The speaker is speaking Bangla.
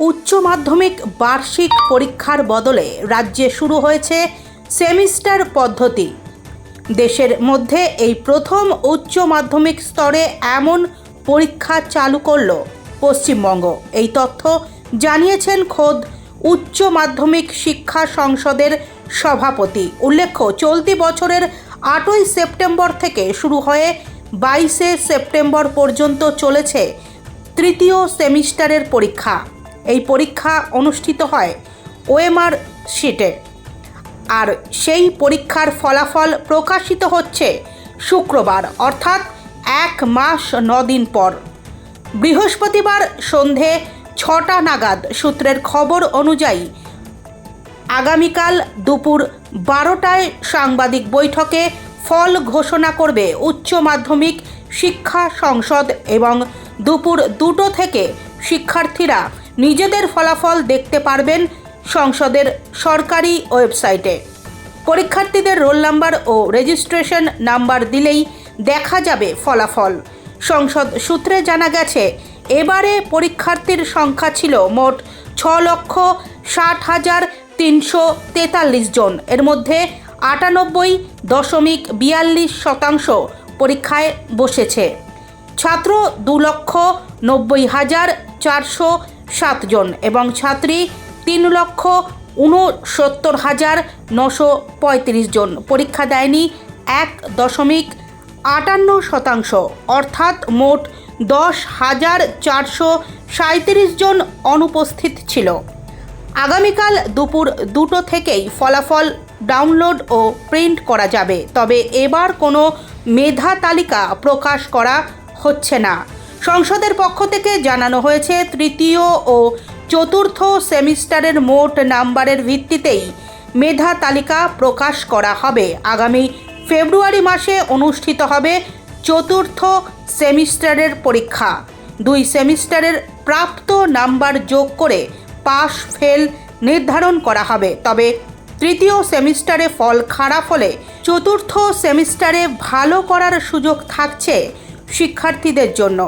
উচ্চ মাধ্যমিক বার্ষিক পরীক্ষার বদলে রাজ্যে শুরু হয়েছে সেমিস্টার পদ্ধতি। দেশের মধ্যে এই প্রথম উচ্চ মাধ্যমিক স্তরে এমন পরীক্ষা চালু করল পশ্চিমবঙ্গ। এই তথ্য জানিয়েছেন খোদ উচ্চ মাধ্যমিক শিক্ষা সংসদের সভাপতি। উল্লেখ্য, চলতি বছরের আটই সেপ্টেম্বর থেকে শুরু হয়ে বাইশে সেপ্টেম্বর পর্যন্ত চলেছে তৃতীয় সেমিস্টারের পরীক্ষা। এই পরীক্ষা অনুষ্ঠিত হয় ওএমআর শিটে। আর সেই পরীক্ষার ফলাফল প্রকাশিত হচ্ছে শুক্রবার, অর্থাৎ এক মাস দিন পর। বৃহস্পতিবার সন্ধে ছটা নাগাদ সূত্রের খবর অনুযায়ী আগামীকাল দুপুর বারোটায় সাংবাদিক বৈঠকে ফল ঘোষণা করবে উচ্চ মাধ্যমিক শিক্ষা সংসদ এবং দুপুর দুটো থেকে শিক্ষার্থীরা। নিজেদের ফলাফল দেখতে পারবেন সংসদের সরকারি ওয়েবসাইটে। পরীক্ষার্থীদের রোল নাম্বার ও রেজিস্ট্রেশন নাম্বার দিলেই দেখা যাবে ফলাফল। সংসদ সূত্রে জানা গেছে, এবারে পরীক্ষার্থীর সংখ্যা ছিল মোট ছ লক্ষ ষাট হাজার তিনশো তেতাল্লিশ জন। এর মধ্যে আটানব্বই দশমিক বিয়াল্লিশ শতাংশ পরীক্ষায় বসেছে। ছাত্র দু লক্ষ নব্বই হাজার চারশো সাতজন এবং ছাত্রী তিন লক্ষ উনসত্তর হাজার নশো পঁয়ত্রিশ জন। পরীক্ষা দেয়নি এক দশমিক আটান্ন শতাংশ, অর্থাৎ মোট দশ হাজার চারশো সাঁত্রিশ জন অনুপস্থিত ছিল। আগামীকাল দুপুর দুটো থেকেই ফলাফল ডাউনলোড ও প্রিন্ট করা যাবে, তবে এবার কোনো মেধা তালিকা প্রকাশ করা হচ্ছে না। সংসদের পক্ষ থেকে জানানো হয়েছে, তৃতীয় ও চতুর্থ সেমিস্টারের মোট নাম্বারের ভিত্তিতেই মেধা তালিকা প্রকাশ করা হবে। আগামী ফেব্রুয়ারি মাসে অনুষ্ঠিত হবে চতুর্থ সেমিস্টারের পরীক্ষা। দুই সেমিস্টারের প্রাপ্ত নাম্বার যোগ করে পাস ফেল নির্ধারণ করা হবে। তবে তৃতীয় সেমিস্টারে ফল খারাপ হলে চতুর্থ সেমিস্টারে ভালো করার সুযোগ থাকছে শিক্ষার্থীদের জন্য।